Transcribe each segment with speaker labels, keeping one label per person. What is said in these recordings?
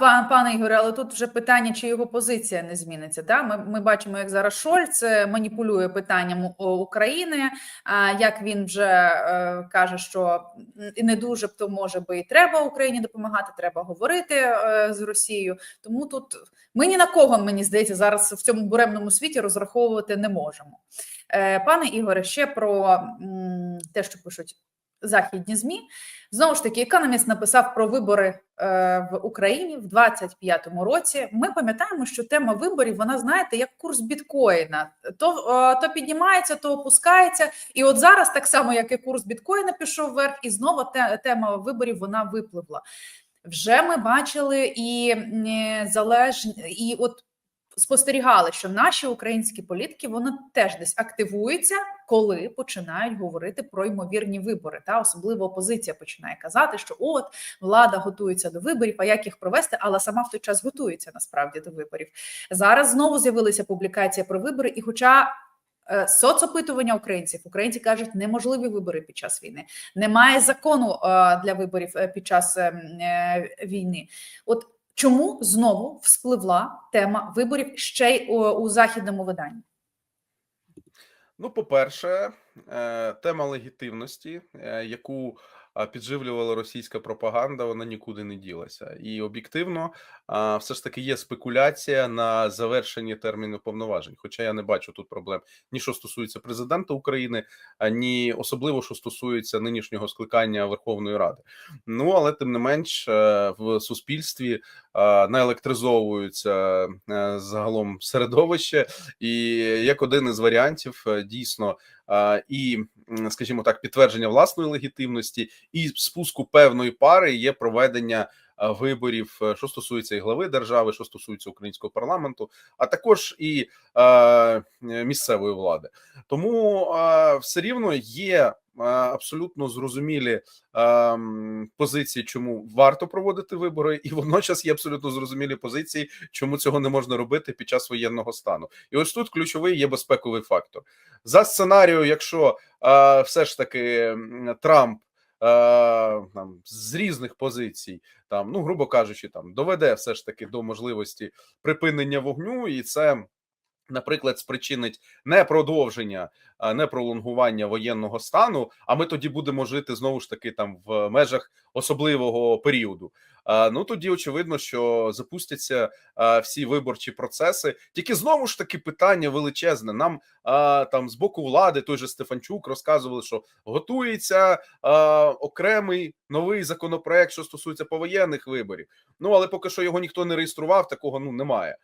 Speaker 1: Пан пане Ігоре, але тут вже питання, чи його позиція не зміниться. Да? Ми, ми бачимо, як зараз Шольц е, маніпулює питанням України. Як він вже е, каже, що не дуже б то може би і треба Україні допомагати, треба говорити е, з Росією. Тому тут ми ні на кого, мені здається, зараз в цьому буремному світі розраховувати не можемо. Пане Ігоре, ще про те, що пишуть західні змі. Знову ж таки, економіст написав про вибори е, в Україні в 25-му році. Ми пам'ятаємо, що тема виборів, вона знаєте, як курс біткоїна. То, е, то піднімається, то опускається. І от зараз, так само, як і курс біткоїна пішов вверх, і знову те, тема виборів вона випливла. Вже ми бачили і залежні, і от спостерігали, що наші українські політики вони теж десь активуються, коли починають говорити про ймовірні вибори. Та особливо опозиція починає казати, що от влада готується до виборів, а як їх провести, але сама в той час готується насправді до виборів. Зараз знову з'явилася публікація про вибори, і хоча. е, Соцопитування українців українці кажуть, неможливі вибори під час війни. Немає закону е, для виборів е, під час е, м, е, війни. От чому знову вспливла тема виборів ще й у, у західному виданні?
Speaker 2: Ну, по-перше, е, тема легітимності, е, яку підживлювала російська пропаганда, вона нікуди не ділася. І об'єктивно, все ж таки є спекуляція на завершенні терміну повноважень. Хоча я не бачу тут проблем ні що стосується президента України, ні особливо що стосується нинішнього скликання Верховної Ради. Ну але тим не менш е, в суспільстві наелектризовуються е, загалом середовище, і як один із варіантів е, дійсно і, скажімо так, підтвердження власної легітимності і спуску певної пари є проведення виборів, е, що стосується і глави держави, що стосується українського парламенту, а також і е, місцевої влади. Тому е, все рівно є е, абсолютно зрозумілі ем, позиції, чому варто проводити вибори, і водночас є абсолютно зрозумілі позиції, чому цього не можна робити під час воєнного стану. І ось тут ключовий є безпековий фактор. За сценарію, якщо е, все ж таки Трамп. Е, Там з різних позицій, там ну грубо кажучи, там доведе все ж таки до можливості припинення вогню, і це, наприклад, спричинить не продовження, не пролонгування воєнного стану. А ми тоді будемо жити знову ж таки там в межах особливого періоду. Ну тоді очевидно, що запустяться всі виборчі процеси. Тільки знову ж таки питання величезне. Нам там з боку влади той же Стефанчук розказували, що готується окремий новий законопроект, що стосується повоєнних виборів. Ну але поки що його ніхто не реєстрував, такого ну немає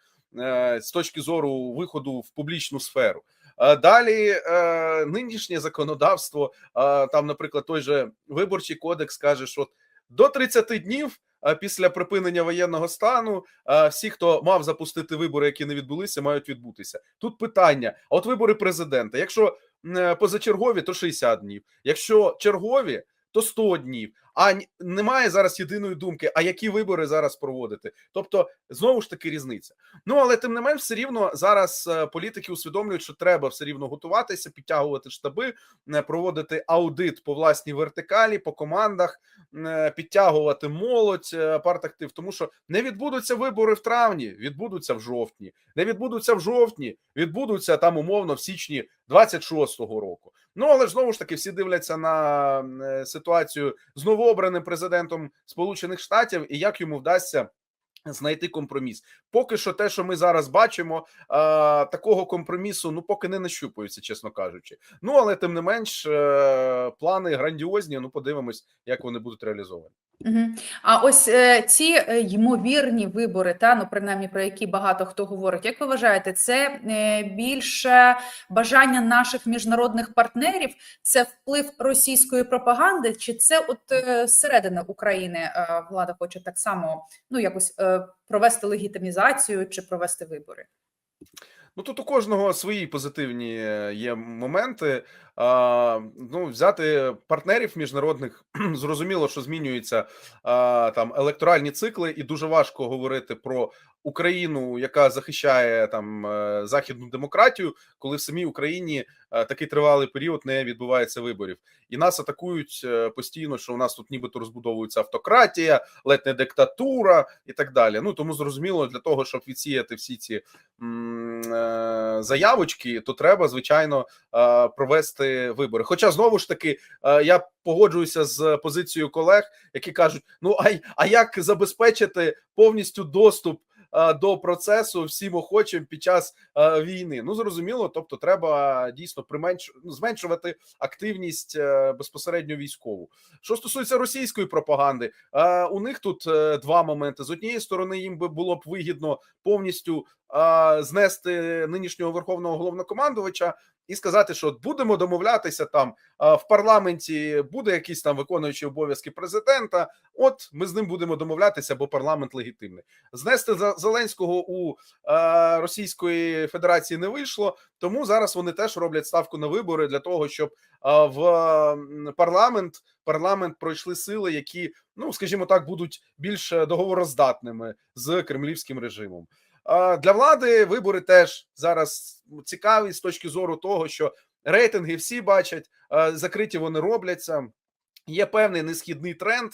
Speaker 2: з точки зору виходу в публічну сферу. Е, Далі е, нинішнє законодавство, е, там, наприклад, той же виборчий кодекс каже, що до 30 днів е, після припинення воєнного стану е, всі, хто мав запустити вибори, які не відбулися, мають відбутися. Тут питання: от вибори президента, якщо е, позачергові, то 60 днів, якщо чергові, то 100 днів. А немає зараз єдиної думки, а які вибори зараз проводити. Тобто, знову ж таки, різниця. Ну але тим не менш, все рівно зараз е, політики усвідомлюють, що треба все рівно готуватися, підтягувати штаби, е, проводити аудит по власній вертикалі, по командах, е, підтягувати молодь, партактив, тому що не відбудуться вибори в травні, відбудуться в жовтні, не відбудуться в жовтні, відбудуться там умовно в січні 26-го року. Ну але ж знову ж таки всі дивляться на ситуацію з новообраним президентом Сполучених Штатів і як йому вдасться. Знайти компроміс, поки що, те, що ми зараз бачимо, а, такого компромісу ну поки не нащупується, чесно кажучи. Ну але тим не менш, е, плани грандіозні. Ну, подивимось, як вони будуть реалізовані.
Speaker 1: А ось е, ці е, ймовірні вибори, та ну принаймні про які багато хто говорить. Як ви вважаєте, це е, більше бажання наших міжнародних партнерів, це вплив російської пропаганди, чи це от е, зсередини України е, влада хоче так само ну якось е, провести легітимізацію чи провести вибори?
Speaker 2: Ну тут у кожного свої позитивні е, є моменти. а, ну, взяти партнерів міжнародних, зрозуміло, що змінюються а, там електоральні цикли, і дуже важко говорити про Україну, яка захищає там е, західну демократію, коли в самій Україні е, такий тривалий період не відбувається виборів, і нас атакують е, постійно, що у нас тут нібито розбудовується автократія, ледь не диктатура і так далі. Ну тому зрозуміло, для того, щоб відсіяти всі ці заявочки, то треба звичайно провести вибори. Хоча знову ж таки я погоджуюся з позицією колег, які кажуть: ну а, а як забезпечити повністю доступ? Е, До процесу всім охочим під час е, війни, ну зрозуміло, тобто треба дійсно применш... ну, зменшувати активність е, безпосередньо військову. Що стосується російської пропаганди, у них тут два моменти: з однієї сторони, їм би було б вигідно повністю знести нинішнього верховного головнокомандувача і сказати, що от будемо домовлятися там в парламенті, буде якийсь там виконуючий обов'язки президента. От ми з ним будемо домовлятися, бо парламент легітимний. Знести Зеленського у Російської Федерації не вийшло, тому зараз вони теж роблять ставку на вибори для того, щоб в парламент парламент пройшли сили, які, ну скажімо так, будуть більш е, договороздатними з кремлівським режимом. Для влади вибори теж зараз цікаві з точки зору того, що рейтинги всі бачать, закриті вони робляться. Є певний несхідний тренд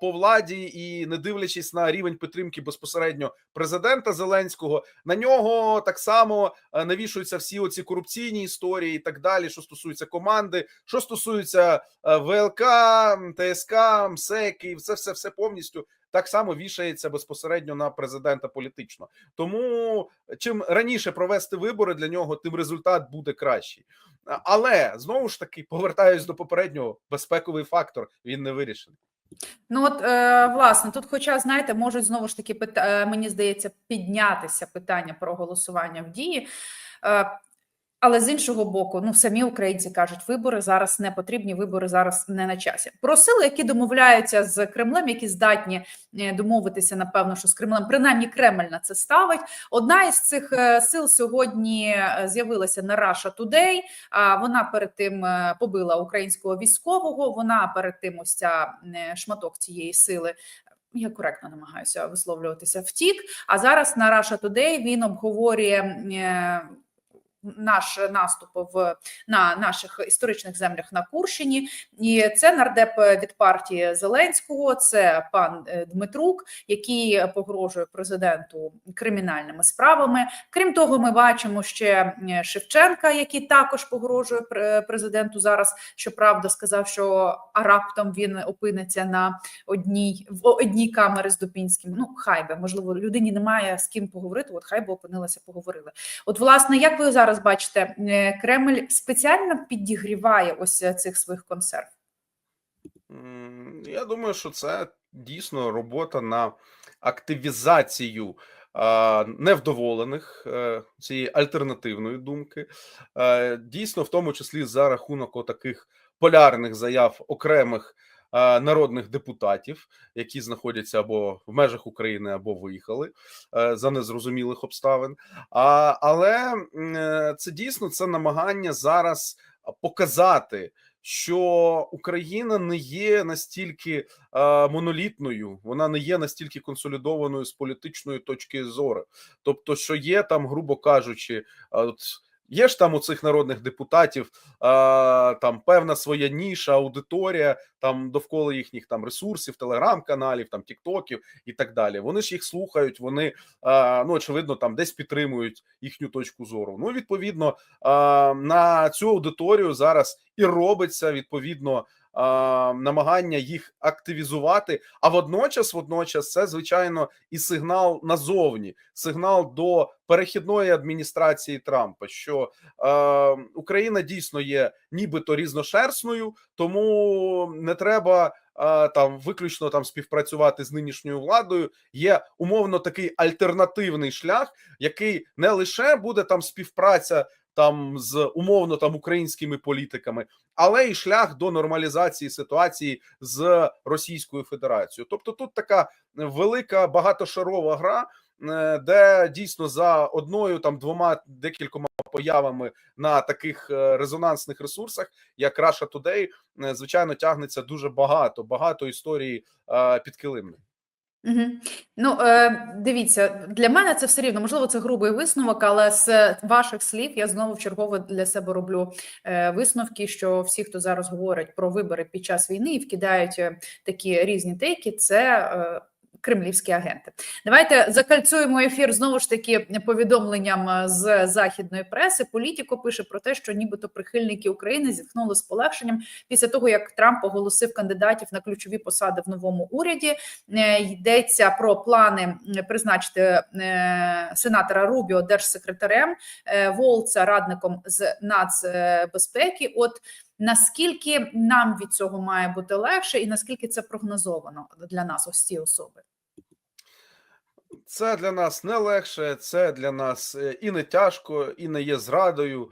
Speaker 2: по владі, і не дивлячись на рівень підтримки безпосереднььо президента Зеленського, на нього так само навішуються всі оці корупційні історії і так далі. Що стосується команди, що стосується ВЛК, ТСК, МСЕК, і все, все, все повністю так само вішається безпосередньо на президента політично. Тому чим раніше провести вибори для нього, тим результат буде кращий. Але знову ж таки повертаюсь до попереднього безпековий фактор. Він не вирішений.
Speaker 1: Ну от е, власне, тут, хоча знаєте, можуть знову ж таки е, мені здається, піднятися питання про голосування в дії. Але з іншого боку, ну самі українці кажуть, вибори зараз не потрібні, вибори зараз не на часі. Про сили, які домовляються з Кремлем, які здатні е, домовитися, напевно, що з Кремлем, принаймні Кремль на це ставить. Одна із цих е, сил сьогодні е, з'явилася на Russia Today. Вона перед тим побила українського військового. Вона перед тим ось ця шматок цієї сили. Я коректно намагаюся висловлюватися втік. А зараз на Russia Today він обговорює наш наступ в на наших історичних землях на Курщині. І це нардеп від партії Зеленського, це пан е, Дмитрук, який погрожує президенту кримінальними справами. Крім того, ми бачимо ще е, Шевченка, який також погрожує президенту зараз. Щоправда, сказав, що а раптом він опиниться на одній в одній камері з Дубінським. Ну хай би можливо людині немає з ким поговорити. От хай би опинилася, поговорили. От, власне, як ви зараз бачите, е, Кремль спеціально підігріває ось е, цих своїх консерв.
Speaker 2: Я думаю, що це дійсно робота на активізацію невдоволених е, цієї альтернативної думки. Дійсно, в тому числі за рахунок таких полярних заяв окремих народних депутатів, які знаходяться або в межах України, або виїхали е, за незрозумілих обставин. А, Але е, це дійсно це намагання зараз показати що Україна не є настільки е, монолітною, вона не є настільки консолідованою з політичної точки зору. Тобто, що є там, грубо кажучи, е, от. Є ж там у цих народних депутатів а, там певна своя ніша, аудиторія там довкола їхніх там ресурсів, телеграм-каналів, там тіктоків і так далі. Вони ж їх слухають, вони а, ну очевидно там десь підтримують їхню точку зору. Ну, відповідно, а, на цю аудиторію зараз і робиться відповідно намагання їх активізувати. А водночас, водночас, це звичайно і сигнал назовні, сигнал до перехідної адміністрації Трампа, що е, Україна дійсно є нібито різношерстною, тому не треба. Там виключно там співпрацювати з нинішньою владою є умовно такий альтернативний шлях, який не лише буде там співпраця там з умовно там українськими політиками, але й шлях до нормалізації ситуації з Російською Федерацією. Тобто, тут така велика багатошарова гра. е, де дійсно за одною там двома декількома появами на таких е, резонансних ресурсах, як Russia Today, е, звичайно, тягнеться дуже багато, багато історій е, підкилимних.
Speaker 1: Угу. Ну, е, дивіться, для мене це все рівно, можливо, це грубий висновок, але з ваших слів я знову в чергове для себе роблю е, висновки, що всі, хто зараз говорить про вибори під час війни і вкидають е, такі різні тейки, це е, кремлівські агенти. Давайте закальцюємо ефір знову ж таки повідомленням е, з західної преси. Політіко пише про те, що нібито прихильники України зіткнули з полегшенням після того, як Трамп оголосив кандидатів на ключові посади в новому уряді. Е, Йдеться про плани призначити е, сенатора Рубіо держсекретарем, Волца радником з нацбезпеки. От наскільки нам від цього має бути легше, і наскільки це прогнозовано для нас, ось ці особи?
Speaker 2: Це для нас не легше, це для нас е, і не тяжко, і не є зрадою.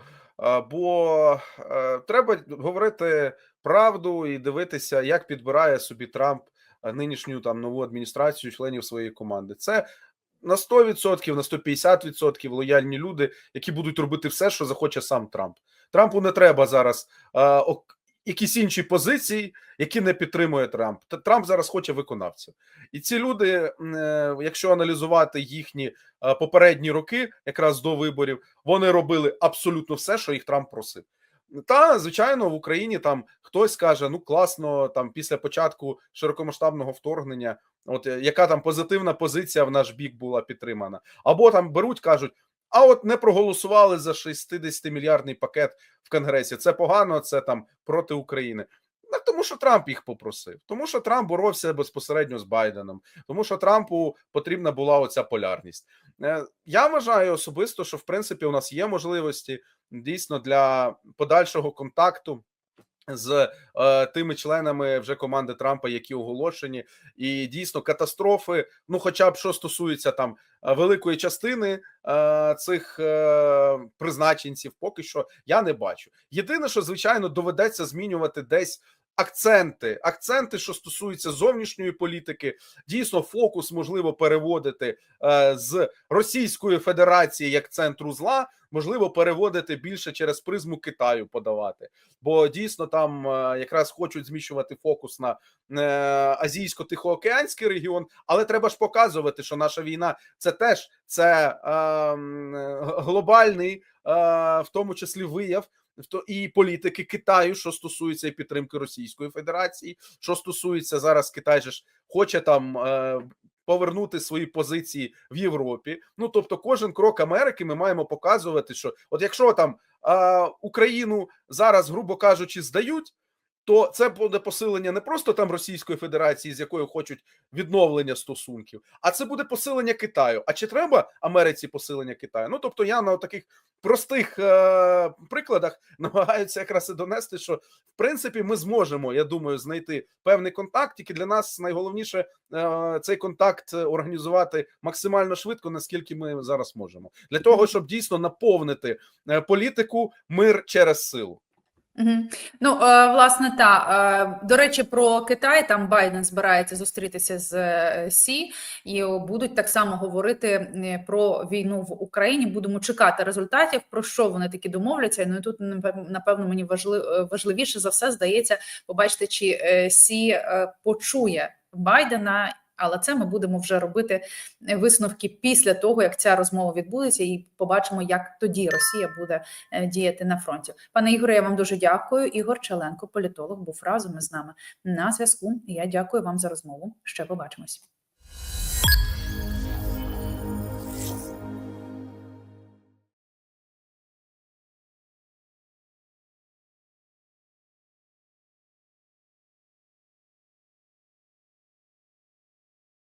Speaker 2: Бо е, треба говорити правду і дивитися, як підбирає собі Трамп е, нинішню там нову адміністрацію членів своєї команди. Це на 100%, на 150% лояльні люди, які будуть робити все, що захоче сам Трамп. Трампу не треба зараз е, якісь інші позиції, які не підтримує Трамп. Трамп зараз хоче виконавців. І ці люди, е, якщо аналізувати їхні е, попередні роки, якраз до виборів, вони робили абсолютно все, що їх Трамп просив. Та звичайно, в Україні там хтось каже: ну класно, там після початку широкомасштабного вторгнення, от е, яка там позитивна позиція в наш бік була підтримана, або там беруть, кажуть. А от не проголосували за 60 мільярдний пакет в Конгресі. Це погано, це там проти України. Не тому що Трамп їх попросив, тому що Трамп боровся безпосередньо з Байденом, тому що Трампу потрібна була оця полярність. Е, Я вважаю особисто, що в принципі у нас є можливості дійсно для подальшого контакту. З е, тими членами вже команди Трампа, які оголошені, і дійсно катастрофи. Ну, хоча б що стосується там е, великої частини е, цих е, призначенців, поки що я не бачу. Єдине, що звичайно доведеться змінювати десь акценти, акценти, що стосуються зовнішньої політики, дійсно фокус можливо переводити е, з Російської Федерації як центру зла, можливо, переводити більше через призму Китаю подавати, бо дійсно там е, якраз хочуть зміщувати фокус на е, азійсько-тихоокеанський регіон, але треба ж показувати, що наша війна це теж це е, глобальний, е, в тому числі вияв. І політики Китаю, що стосується підтримки Російської Федерації, що стосується зараз Китай же ж хоче там е, повернути свої позиції в Європі. Ну тобто, кожен крок Америки ми маємо показувати, що от якщо там е, Україну зараз, грубо кажучи, здають. То це буде посилення не просто там Російської Федерації, з якою хочуть відновлення стосунків, а це буде посилення Китаю. А чи треба Америці посилення Китаю? Ну тобто, я на таких простих е- прикладах намагаюся якраз і донести, що в принципі ми зможемо, я думаю, знайти певний контакт. Тільки для нас найголовніше е- цей контакт організувати максимально швидко, наскільки ми зараз можемо, для того, щоб дійсно наповнити е, політику мир через силу.
Speaker 1: Ну, е, власне, та е, до речі, про Китай там Байден збирається зустрітися з е, Сі, і будуть так само говорити про війну в Україні. Будемо чекати результатів, про що вони таки домовляться. Ну і тут напевно мені важли- важливіше за все здається побачити, чи Сі почує Байдена. Але це ми будемо вже робити е, висновки після того, як ця розмова відбудеться, і побачимо, як тоді Росія буде е, діяти на фронті. Пане Ігоре, я вам дуже дякую. Ігор Челенко, політолог, був разом із нами на зв'язку. Я дякую вам за розмову. Ще побачимось.